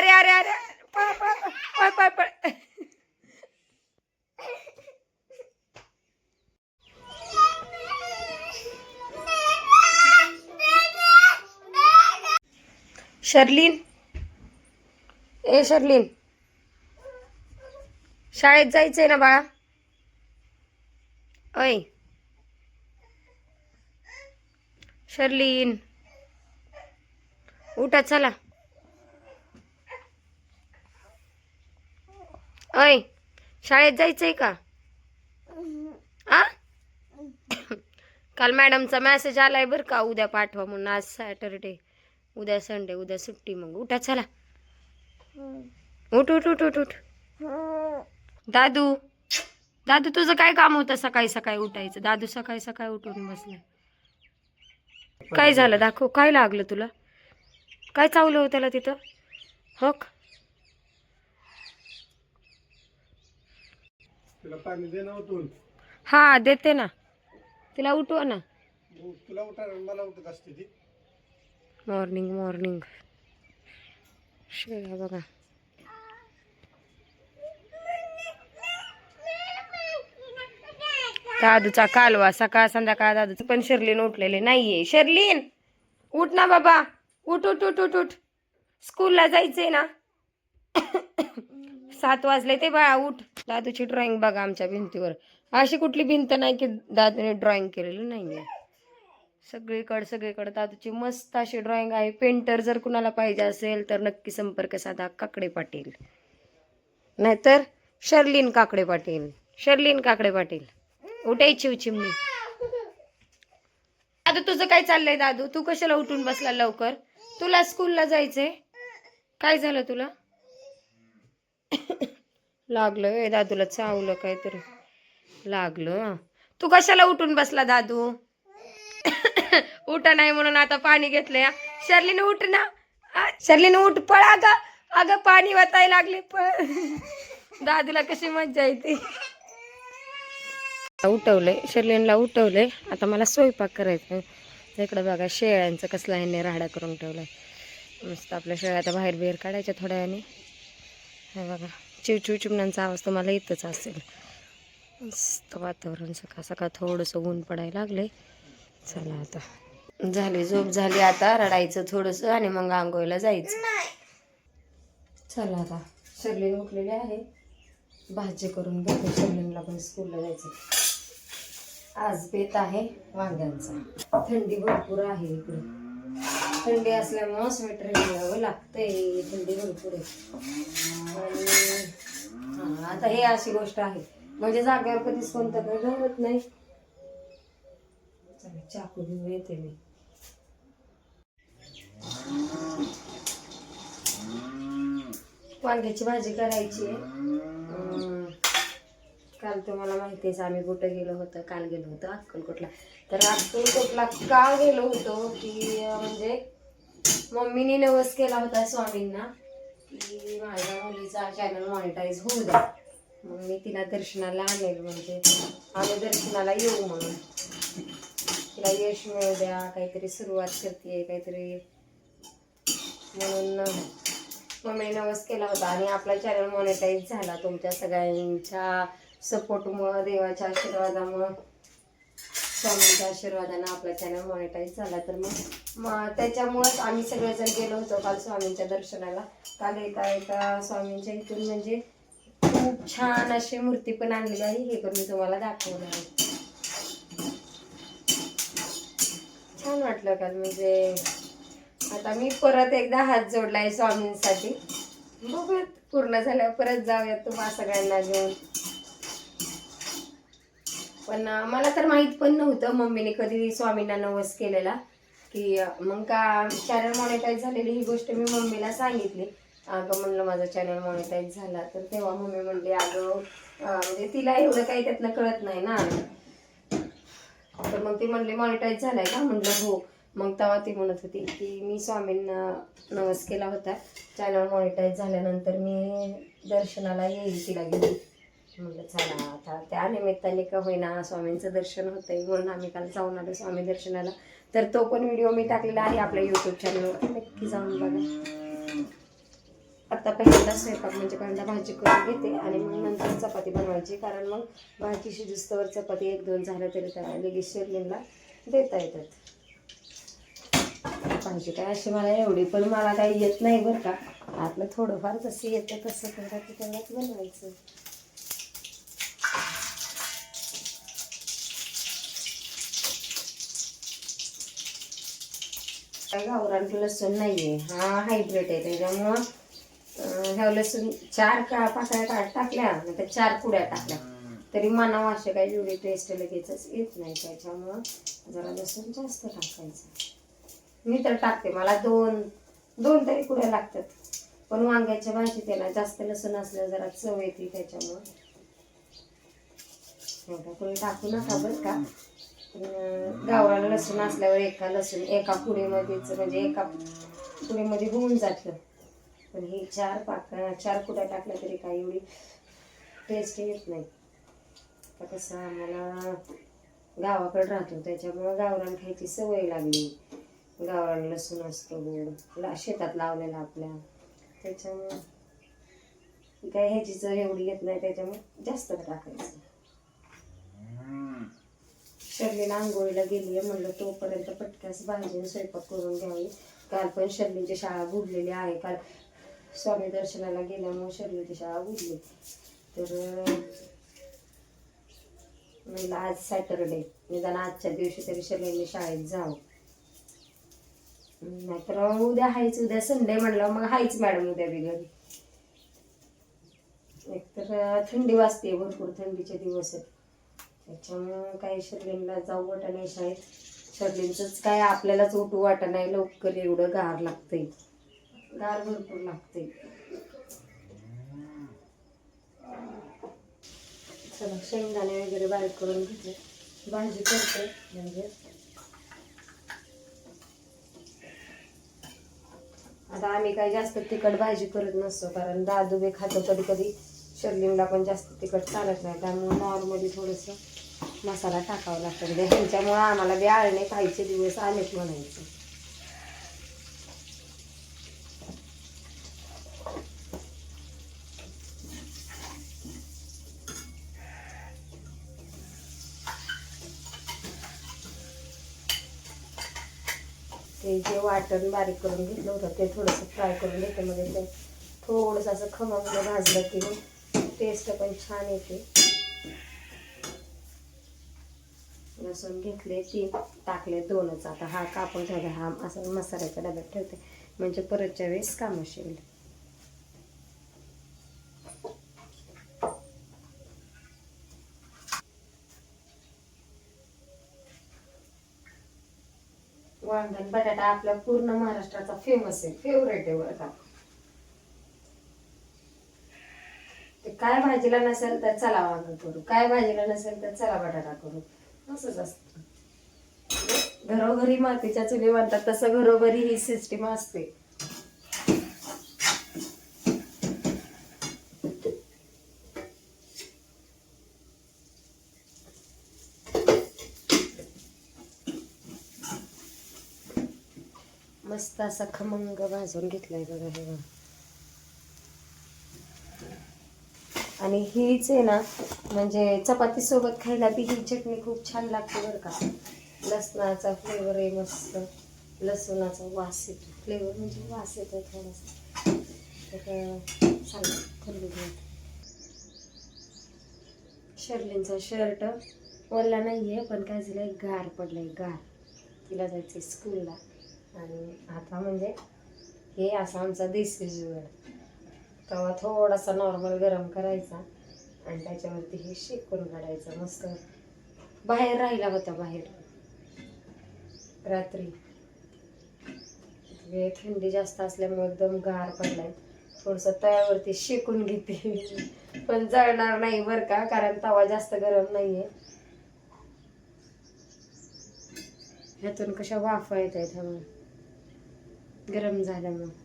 अरे अरे अरे. पळ पळ पळ पळ शर्लीन. ए शर्लीन. शाळेत जायचंय ना बाळा. ओय. शर्लीन. उठा चला. ऐ शाळेत जायचंय का? आ? काल मॅडमचा मेसेज आलाय बरं का उद्या पाठवा म्हणून. आज सॅटरडे. उद्या संडे उद्या सुट्टी मग. उठा चला. उठ उठ उठ उठ उठ. दादू दादू तुझं काय काम होतं सकाळी सकाळी उठायचं? दादू सकाळी सकाळी उठून बसलाय काय झालं? दाखव. काय लागलं तुला? काय चावलं होतं त्याला तिथं? हो तुला पाणी दे ना उठून. हा देते ना. तिला उठवा ना. तुला उठा मला उठत असते ती. मॉर्निंग मॉर्निंग शेळ्या बघा. दादूचा कालवा सकाळ संध्याकाळ दादूचं पण शर्लीन उठलेले नाहीये. शर्लीन उठ ना बाबा. उठ उठ उठ उठ उठ. स्कूलला जायचंय ना. सात वाजले ते बाळा उठ. दादूची ड्रॉइंग बघा आमच्या भिंतीवर. अशी कुठली भिंत नाही की दादूने ड्रॉइंग केलेली नाहीये. सगळीकडे सगळीकडे दादूची मस्त अशी ड्रॉइंग आहे. पेंटर जर कुणाला पाहिजे असेल तर नक्की संपर्क साधा काकडे पाटील. नाहीतर शर्लीन काकडे पाटील. शर्लीन काकडे पाटील. उठायची चिमणी. दादू तुझं काय चाललंय दादू? तू कशाला उठून बसला लवकर? तुला स्कूलला जायचंय? काय झालं तुला? लागलं वे दादूला चावलं काहीतरी. लागलं तू कशाला उठून बसला दादू? उठा नाही म्हणून आता पाणी घेतलं या शर्लीने उठ ना. आ, शर्लीने उठ पळ अगं. अगं पाणी वाचाय लागले पळ. दादूला कशी मज्जा येते. उठवले शर्लीनला उठवले आता मला स्वयंपाक करायचा आहे. इकडं बघा शेळ्यांचं कसला ह्याने राडा करून ठेवलाय. मस्त आपल्या शेळ्या आता बाहेर बिहेर काढायच्या थोड्या वेळाने. हे बघा. चिवचिव चिमण्यांचा आवाज तुम्हाला येतच असेल. मस्त वातावरण सकाळ सकाळ थोडंसं ऊन पडायला लागले चला आता. झाली झोप झाली आता रडायचं थोडंसं आणि मग आंघोळीला जायचं. चला आता. शर्लीन उठलेली आहे. भाजी करून घेतो. सगळ्यांना पण स्कूलला जायचं आज बेत आहे वांग्यांचा. थंडी भरपूर आहे इकडे. थंडी असल्यामुळं स्वेटर घ्यावं लागतंय थंडी भरपूर आहे. आणि आता हे अशी गोष्ट आहे. म्हणजे जागेवर कधीच कोणतं काही गमत नाही. चाकू घेऊन येते मी. वांग्याची भाजी करायची आहे. काल तुम्हाला माहितीच आम्ही कुठं गेलो होतो? काल गेलो होतो अक्कलकोटला. तर अक्कलकोटला का गेलो होतो? की म्हणजे मम्मीने नवस केला होता स्वामींना की माझ्या मुलीचा चॅनल मॉनिटाईज होऊ द्या मग मी तिला दर्शनाला आणेल म्हणजे आम्ही दर्शनाला येऊ म्हणून. तिला यश मिळू द्या काहीतरी सुरुवात करते काहीतरी म्हणून मम्मीने नवस केला होता. आणि आपला चॅनल मॉनिटाईज झाला तुमच्या सगळ्यांच्या सपोर्टमुळं देवाच्या आशीर्वादामुळं स्वामींच्या आशीर्वादानं आपला चॅनल मॉनिटाईज झाला. तर मग मग त्याच्यामुळंच आम्ही सगळेजण गेलो होतो काल स्वामींच्या दर्शनाला. काल येता येता स्वामींच्या इथून म्हणजे खूप छान अशी मूर्ती पण आणलेली आहे. हे पण मी तुम्हाला दाखवणार आहे. छान वाटलं काल म्हणजे. आता मी परत एकदा हात जोडला आहे स्वामींसाठी. बघूयात पूर्ण झाल्यावर परत जाऊयात तुम्हाला सगळ्यांना घेऊन. पण मला तर माहीत पण नव्हतं मम्मीने कधी स्वामींना नवस केलेला. की मग का चॅनल मॉनिटाईज झालेली ही गोष्ट मी मम्मीला सांगितली. अगं म्हणलं माझा चॅनल मॉनिटाईज झाला. तर तेव्हा मम्मी म्हणली अगं म्हणजे तिला एवढं काही त्यातनं कळत नाही ना. तर मग ती म्हणली मॉनिटाईज झालाय का? म्हणलं हो. मग तेव्हा ती म्हणत होती की मी स्वामींना नवस केला होता. चॅनल मॉनिटाईज झाल्यानंतर मी दर्शनाला येईल तिला घेऊन. म्हणलं चला आता त्या निमित्ताने का होईना स्वामींचं दर्शन होतंय म्हणून आम्ही काल जाऊन आलो स्वामी दर्शनाला. तर तो पण व्हिडिओ मी टाकलेला आहे आपल्या यूट्यूब चॅनलवर नक्की जाऊन बघा. आता पहिल्यांदा स्वयंपाक म्हणजे पहिल्यांदा भाजी करून घेते आणि मग नंतर चपाती बनवायची कारण मग भाजी शिजस्तवर चपाती एक दोन झालं तरी त्याला लगेच शिरलीला देता येतात. भाजी काय अशी मला एवढी पण मला काही येत नाही बरं का. आतलं थोडंफार जसं येतं तसं करायचं त्यांना बनवायचं. गावरान लसूण नाहीये. हा हायब्रिड आहे त्याच्यामुळं ह्या लसूण चार का पाकळ्या टाकल्या नंतर चार पुड्या टाकल्या. तरी मनावा असे काही एवढी टेस्ट लगेचच येत नाही त्याच्यामुळं जरा लसूण जास्त टाकायचं. मी तर टाकते मला दोन दोन तरी पुड्या लागतात. पण वांग्याच्या भाजी त्याला जास्त लसूण असल्या जरा चव येते त्याच्यामुळं. एवढा कोणी टाकू नका बरं का. गावरान लसूण असल्यावर एका लसूण एका पुडीमध्येच म्हणजे एका पुडीमध्ये होऊन जातं. पण हे चार पाक चार कुड्या टाकल्या तरी काही एवढी टेस्ट येत नाही. आता कसं आम्हाला गावाकडे राहतो त्याच्यामुळं गावरान खायची सवय लागली. गावरान लसूण असतो गोड ला शेतात लावलेला आपल्या. त्याच्यामुळं काय ह्याची चव एवढी येत नाही त्याच्यामुळे जास्त टाकायचं. शर्लीला आंघोळीला गेली आहे म्हणलं तोपर्यंत पटक्यास भाजी स्वयंपाक करून घ्यावी. काल पण शर्लीची शाळा बुडलेली आहे. काल स्वामी दर्शनाला गेल्यामुळे शर्लीची शाळा बुडली. तर म्हणलं आज सॅटरडे. निदान आजच्या दिवशी तरी शर्लीने शाळेत जावं. नाहीतर उद्या हायच उद्या संडे म्हणलं मग हायच मॅडम उद्या बी घरी. एकतर थंडी वाजते भरपूर थंडीचे दिवस आहेत. त्याच्यामुळं काही शर्लिनला जाऊ वाटत नाही शाळेत. शर्लिनचंच काय आपल्यालाच उठू वाटत नाही लवकर एवढं गार लागतंय. गार भरपूर लागतंय. चला शेंगदाणे वगैरे बारीक करून घेते भाजी करते म्हणजे. आता आम्ही काही जास्त तिखट भाजी करत नसतो कारण दादू बी खातो कधी कधी. शर्लिंगला पण जास्त तिखट चालत नाही त्यामुळे नॉर्मली थोडंसं मसाला टाकावा लागतो. म्हणजे ह्यांच्यामुळं आम्हाला बी आळणे खायचे दिवस आलेत म्हणायचे. ते जे वाटण बारीक करून घेतलं होतं ते थोडंसं फ्राय करून घेते म्हणजे ते थोडंसं असं खमंग भाजलं की टेस्ट पण छान येते. लसूण घेतले तीन टाकले दोनच. आता हा कापून ठेवला हा असं मसाल्याच्या डब्यात ठेवते. म्हणजे परतच्या वेळेस कामं शिरेल वांगण बटाटा आपल्या पूर्ण महाराष्ट्राचा फेमस आहे फेवरेट आहे बरं का. ते काय भाजीला नसेल तर चला वांग करू काय भाजीला नसेल तर चला बटाटा करू. असंच असतं. घरोघरी मातीच्या चुली म्हणतात तसं घरोघरी ही सिस्टीम असते. मस्त असा खमंग भाजून घेतलाय बघा हे बघा. आणि हीच आहे ना म्हणजे चपातीसोबत खायला बी ही चटणी खूप छान लागते बरं का. लसणाचा फ्लेवर आहे मस्त. लसूणाचा वास येतो. फ्लेवर म्हणजे वास येतो थोडासा. तर चांगलं शर्लिनचा शर्ट वरला नाही आहे पण काय झालं गार पडलंय गार. तिला जायचं स्कूलला आणि आता म्हणजे हे असा आमचा देसी जुगाड. तवा थोडासा नॉर्मल गरम करायचा आणि त्याच्यावरती हे शेकून काढायचं मस्त बाहेर राहिला होता बाहेर. रात्री. थंडी जास्त असल्यामुळे एकदम गार पडलाय. थोडंसं तव्यावरती शेकून घेते. पण जळणार नाही बरं का कारण तवा जास्त गरम नाहीये. ह्यातून कशा वाफा येत आहेत गरम झाल्यामुळे.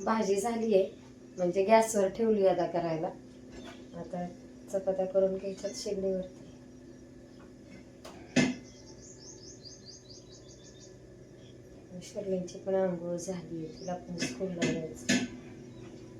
भाजी झाली आहे. म्हणजे गॅसवर ठेवली आता करायला. आता चपात्या करून घ्यायच्यात शेगडीवर शर्लींची पण आंघोळ झाली आहे. तिला पण स्कूल जायचं